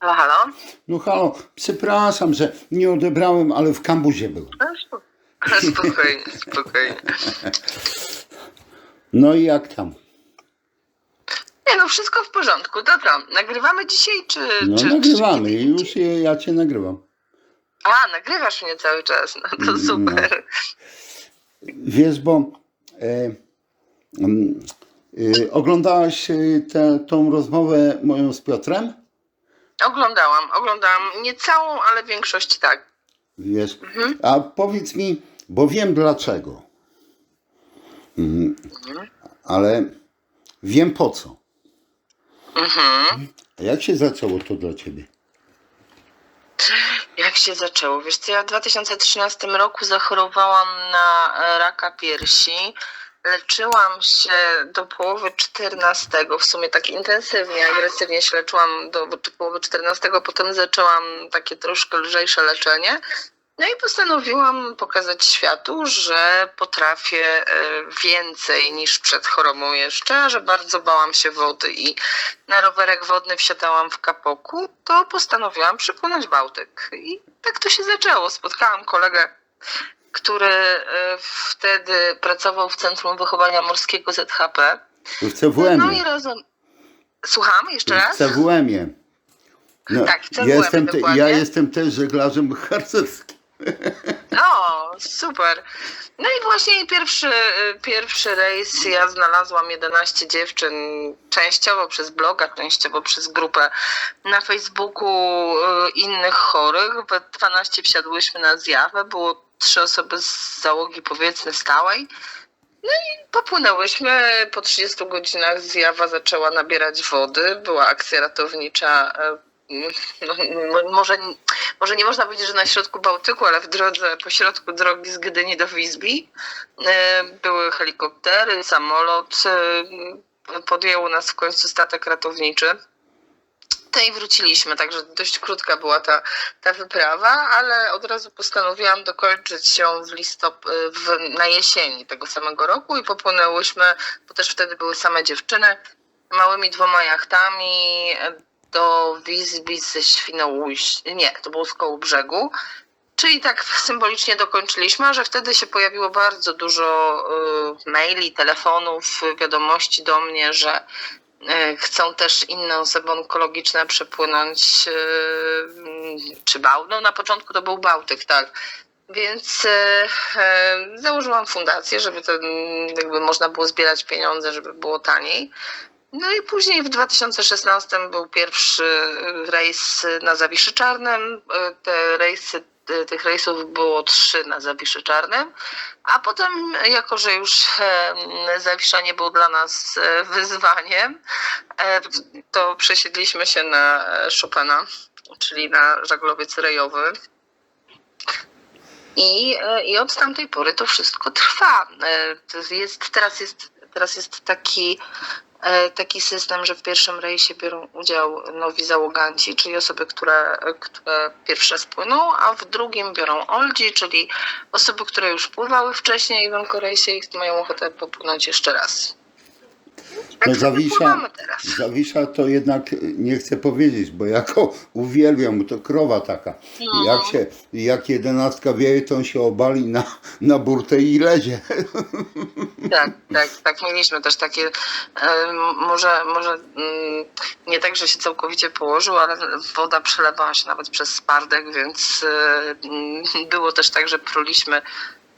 Halo, halo? No halo, przepraszam, że nie odebrałem, ale w kambuzie byłem. No, spo- spokojnie, spokojnie. No i jak tam? Nie no, wszystko w porządku. Dobra, nagrywamy dzisiaj, czy... No czy nagrywamy czy już je, ja cię nagrywam. A, nagrywasz mnie cały czas, no to super. Wiesz, bo e, mm, e, oglądałaś e, tę tą rozmowę moją z Piotrem? Oglądałam, oglądałam nie całą, ale większość tak. Wiesz, a powiedz mi, bo wiem dlaczego. Mhm. Ale wiem po co. Mhm. A jak się zaczęło to dla ciebie? Jak się zaczęło? Wiesz co, ja w 2013 roku zachorowałam na raka piersi. Leczyłam się do połowy 14, w sumie tak intensywnie, agresywnie się leczyłam do połowy 14, potem zaczęłam takie troszkę lżejsze leczenie. No i postanowiłam pokazać światu, że potrafię e, więcej niż przed chorobą jeszcze, że bardzo bałam się wody i na rowerek wodny wsiadałam w kapoku, to postanowiłam przypłynąć Bałtyk. I tak to się zaczęło. Spotkałam kolegę, który e, wtedy pracował w Centrum Wychowania Morskiego ZHP. W No i razem... Słucham jeszcze W raz? CWM-ie. No, Tak, w CWM-ie jestem te, ja jestem też żeglarzem harcerskim. O, super. No i właśnie pierwszy, pierwszy rejs ja znalazłam 11 dziewczyn, częściowo przez bloga, częściowo przez grupę na Facebooku y, innych chorych. We 12 wsiadłyśmy na zjawę, było trzy osoby z załogi powiedzmy stałej. No i popłynęłyśmy. Po 30 godzinach zjawa zaczęła nabierać wody. Była akcja ratownicza. No, no, może, może nie można powiedzieć, że na środku Bałtyku, ale w drodze, po środku drogi z Gdyni do Wisbi. E, Były helikoptery, samolot. e, Podjął nas w końcu statek ratowniczy. To i wróciliśmy, także dość krótka była ta, ta wyprawa, ale od razu postanowiłam dokończyć ją w listop, w, na jesieni tego samego roku i popłynęłyśmy, bo też wtedy były same dziewczyny, małymi dwoma jachtami do Wisby ze Świnoujść, nie, to było z koło brzegu. Czyli tak symbolicznie dokończyliśmy, a że wtedy się pojawiło bardzo dużo y, maili, telefonów, wiadomości do mnie, że y, chcą też inne osoby onkologiczne przepłynąć y, czy Bał. No na początku to był Bałtyk, tak. Więc założyłam fundację, żeby to jakby można było zbierać pieniądze, żeby było taniej. No i później w 2016 był pierwszy rejs na Zawiszy Czarnym. Te rejsy, tych rejsów było trzy na Zawiszy Czarnym, a potem, jako że już Zawisza nie był dla nas e, wyzwaniem, e, to przesiedliśmy się na Chopina, czyli na żaglowiec rejowy. I, e, I od tamtej pory to wszystko trwa. Jest, teraz, jest, teraz jest taki, taki system, że w pierwszym rejsie biorą udział nowi załoganci, czyli osoby, które, które pierwsze spłyną, a w drugim biorą oldzi, czyli osoby, które już pływały wcześniej w Ankorejsie i mają ochotę popłynąć jeszcze raz. Sobie Zawisza. Zawisza to jednak nie chcę powiedzieć, bo jako uwielbiam, to krowa taka. No. Jak się, jak jedenastka wieje, to on się obali na, na burtę i lezie. Tak, tak, tak. Mieliśmy też takie, e, może, może mm, nie tak, że się całkowicie położył, ale woda przelewała się nawet przez spardek, więc e, mm, było też tak, że pruliśmy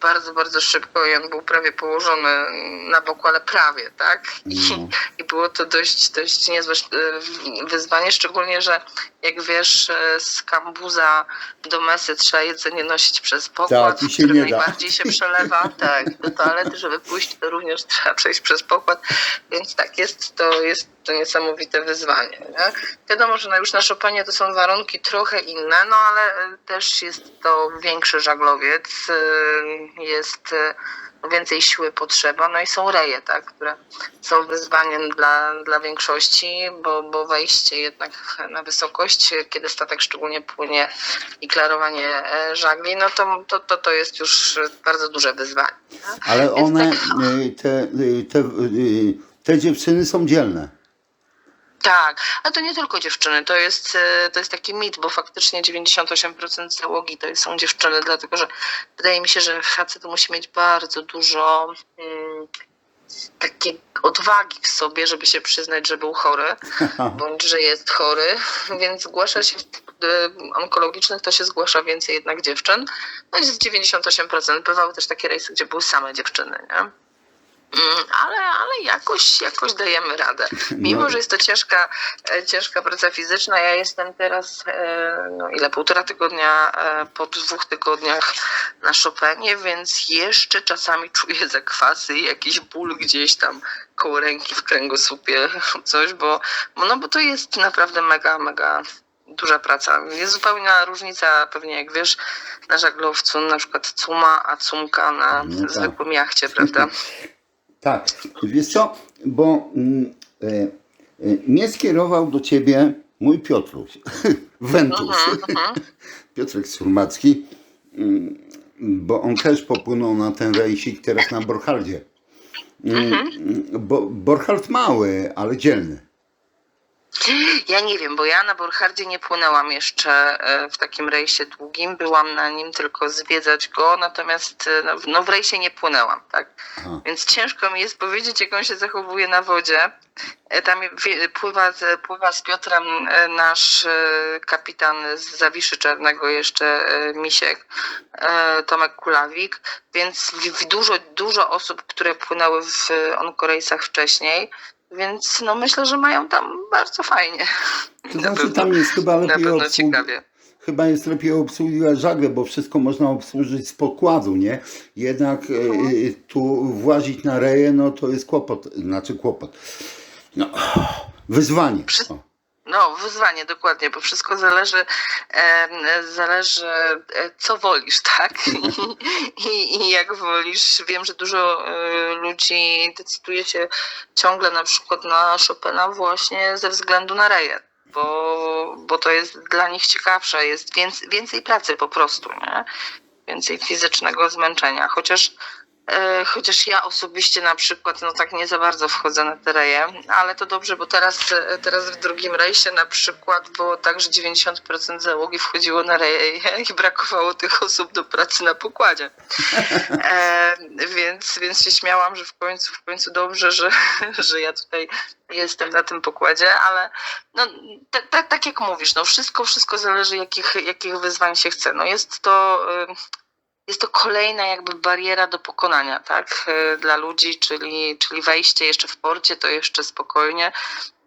bardzo, bardzo szybko i on był prawie położony na boku, ale prawie, tak? I, No. i było to dość, dość niezłe e, wyzwanie, szczególnie, że jak wiesz, e, z kambuza do mesy trzeba jedzenie nosić przez pokład, Tak, który da. najbardziej się przelewa, tak, do toalety, żeby pójść, to również trzeba przejść przez pokład, więc tak, jest to, jest to niesamowite wyzwanie. Nie? Wiadomo, że już na Chopinie to są warunki trochę inne, no ale e, też jest to większy żaglowiec, jest e, więcej siły potrzeba, no i są reje, tak, które są wyzwaniem dla, dla większości, bo, bo wejście jednak na wysokość, kiedy statek szczególnie płynie i klarowanie e, żagli, no to, to, to, to jest już bardzo duże wyzwanie. nie? Ale Więc one, tak- te, y, te, y, te dziewczyny są dzielne. Tak, ale to nie tylko dziewczyny, to jest, e, to jest taki mit, bo faktycznie 98% załogi to są dziewczyny, dlatego że wydaje mi się, że facet musi mieć bardzo dużo mm, takiej odwagi w sobie, żeby się przyznać, że był chory, bądź że jest chory, więc zgłasza się w e, onkologicznych, to się zgłasza więcej jednak dziewczyn, no jest 98%. Bywały też takie rejsy, gdzie były same dziewczyny, nie? Mm, Ale, ale jakoś, jakoś dajemy radę. Mimo, No. że jest to ciężka, e, ciężka praca fizyczna, ja jestem teraz, e, no ile, półtora tygodnia e, po dwóch tygodniach na Chopinie, więc jeszcze czasami czuję zakwasy i jakiś ból gdzieś tam koło ręki w kręgosłupie, coś, bo, no bo to jest naprawdę mega, mega duża praca. Jest zupełna różnica, pewnie jak wiesz, na żaglowcu na przykład cuma, a cumka na No tak. zwykłym jachcie, prawda? Tak, wiesz co, bo e, mnie skierował do ciebie mój Piotruś, Wentus. Piotrek Surmacki, mm, bo on też popłynął na ten rejsik teraz na Borchardzie. Mm, Bo Borchard mały, ale dzielny. Ja nie wiem, bo ja na Borchardzie nie płynęłam jeszcze e, w takim rejsie długim. Byłam na nim tylko zwiedzać go, natomiast e, no, w- no w rejsie nie płynęłam, tak? Aha. Więc ciężko mi jest powiedzieć, jak on się zachowuje na wodzie. E, Tam pływa, z- pływa z Piotrem nasz kapitan z Zawiszy Czarnego, jeszcze Misiek, Tomek Kulawik, więc dużo, dużo osób, które płynęły w onkorejsach wcześniej, więc no myślę, że mają tam bardzo fajnie. To Na znaczy pewno- tam jest chyba Na lepiej pewno obsług... Chyba jest lepiej obsługiwać żagle, bo wszystko można obsłużyć z pokładu, nie? Jednak e, e, tu włazić na reję, no to jest kłopot, znaczy kłopot. No, wyzwanie. O. No, wyzwanie, dokładnie, bo wszystko zależy, zależy e, co wolisz, tak? I, I jak wolisz. Wiem, że dużo e, ludzi decyduje się ciągle na przykład na Chopina właśnie ze względu na reję, bo, bo to jest dla nich ciekawsze, jest więcej, więcej pracy po prostu, nie? Więcej fizycznego zmęczenia, chociaż Chociaż ja osobiście na przykład, no tak nie za bardzo wchodzę na te reje, ale to dobrze, bo teraz, e, teraz w drugim rejsie na przykład było tak, że 90% załogi wchodziło na reje i brakowało tych osób do pracy na pokładzie. E, więc, więc się śmiałam, że w końcu, w końcu dobrze, że, że ja tutaj jestem na tym pokładzie, ale no, ta- ta- tak jak mówisz, no wszystko, wszystko zależy jakich, jakich wyzwań się chce. No jest to... y, jest to kolejna jakby bariera do pokonania, tak, e, dla ludzi, czyli, czyli wejście jeszcze w porcie, to jeszcze spokojnie.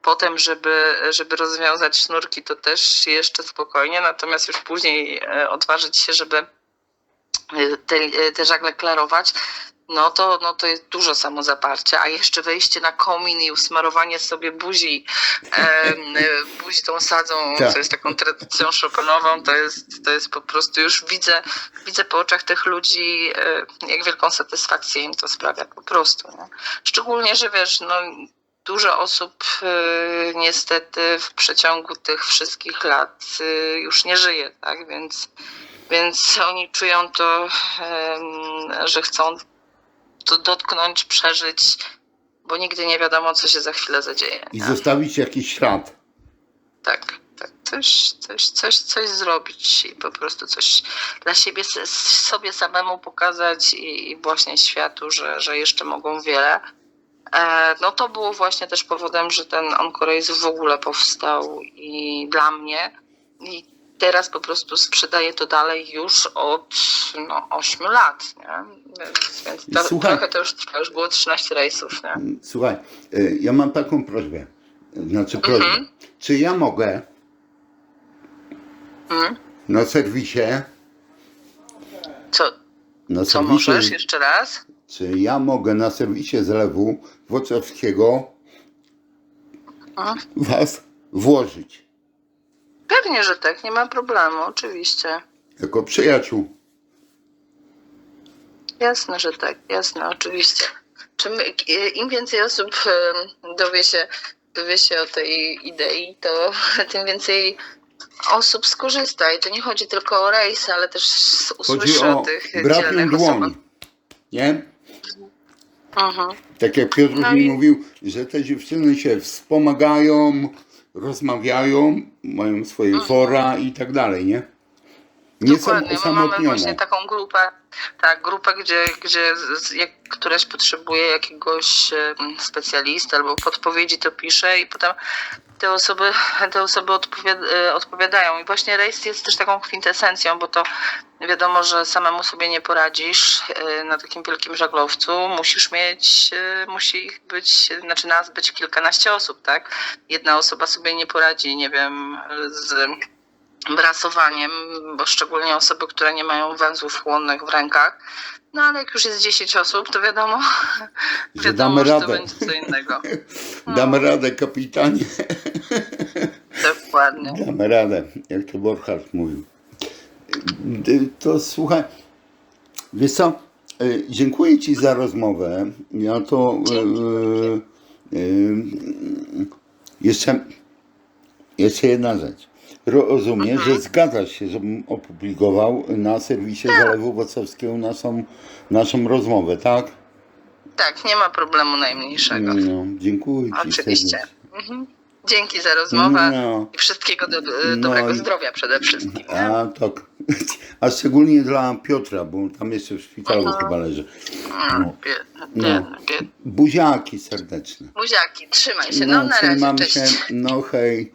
Potem, żeby, żeby rozwiązać sznurki, to też jeszcze spokojnie, natomiast już później e, odważyć się, żeby e, te, te żagle klarować, no to, no to jest dużo samozaparcia, a jeszcze wejście na komin i usmarowanie sobie buzi, e, buzi tą sadzą, Tak. co jest taką tradycją chopinową, to jest, to jest po prostu już widzę, widzę po oczach tych ludzi, e, jak wielką satysfakcję im to sprawia po prostu. Nie? Szczególnie, że wiesz, no, dużo osób e, niestety w przeciągu tych wszystkich lat e, już nie żyje, tak? Więc, więc oni czują to, że chcą to dotknąć, przeżyć, bo nigdy nie wiadomo, co się za chwilę zadzieje. I nie? zostawić jakiś ślad. Tak, tak. Coś, coś, coś, coś zrobić i po prostu coś dla siebie, sobie samemu pokazać i, i właśnie światu, że, że jeszcze mogą wiele. E, no to było właśnie też powodem, że ten Onkorejs w ogóle powstał i dla mnie. I teraz po prostu sprzedaję to dalej już od no, 8 lat, nie? Więc, to, Słuchaj. trochę to już trwa, już było 13 rejsów, nie? Słuchaj, e, ja mam taką prośbę. Znaczy prośbę. Mhm. Czy ja mogę Mhm. na serwisie, Co, na co serwisie, możesz jeszcze raz? czy ja mogę na serwisie zlewu Włocławskiego Mhm. was włożyć Pewnie, że tak, nie ma problemu, oczywiście. jako przyjaciół? Jasne, że tak, jasne, oczywiście. Czym, Im więcej osób dowie się, dowie się o tej idei, to tym więcej osób skorzysta. I to nie chodzi tylko o rejs, ale też Chodzi usłyszy o, o tych dzielnych osobach. dłoni. Nie? Mhm. Tak jak Piotr No mi i- mówił, że te dziewczyny się wspomagają, rozmawiają, mają swoje fora i tak dalej, nie? Dokładnie, my mamy właśnie taką grupę, tak, grupę, gdzie, gdzie jak któraś potrzebuje jakiegoś specjalisty albo podpowiedzi, to pisze i potem te osoby, te osoby e, odpowiadają. I właśnie rejs jest też taką kwintesencją, bo to wiadomo, że samemu sobie nie poradzisz e, na takim wielkim żaglowcu. Musisz mieć, e, musi ich być, znaczy nas być kilkanaście osób, tak? Jedna osoba sobie nie poradzi, nie wiem, z brasowaniem, bo szczególnie osoby, które nie mają węzłów chłonnych w rękach. No ale jak już jest 10 osób, to wiadomo, Że wiadomo damy że to radę. będzie co innego. Damy radę, kapitanie. Dokładnie. Damy radę, jak to Borchardt mówił. Y, To słuchaj, wiesz co, y, dziękuję Ci za rozmowę. Ja to y, y, jeszcze, jeszcze jedna rzecz. Rozumiem, że zgadzasz się, żebym opublikował na serwisie Zalewu Wacowskiego naszą, naszą rozmowę, tak? Tak, nie ma problemu najmniejszego. No, dziękuję Ci Oczywiście. Mhm. Dzięki za rozmowę No. i wszystkiego do, No dobrego i- zdrowia przede wszystkim. A tak. A szczególnie dla Piotra, bo tam jeszcze w szpitalu chyba leży. Biedny, biedny, biedny. Buziaki serdeczne. Buziaki, trzymaj się. No, na razie, trzymam cześć. się. No hej.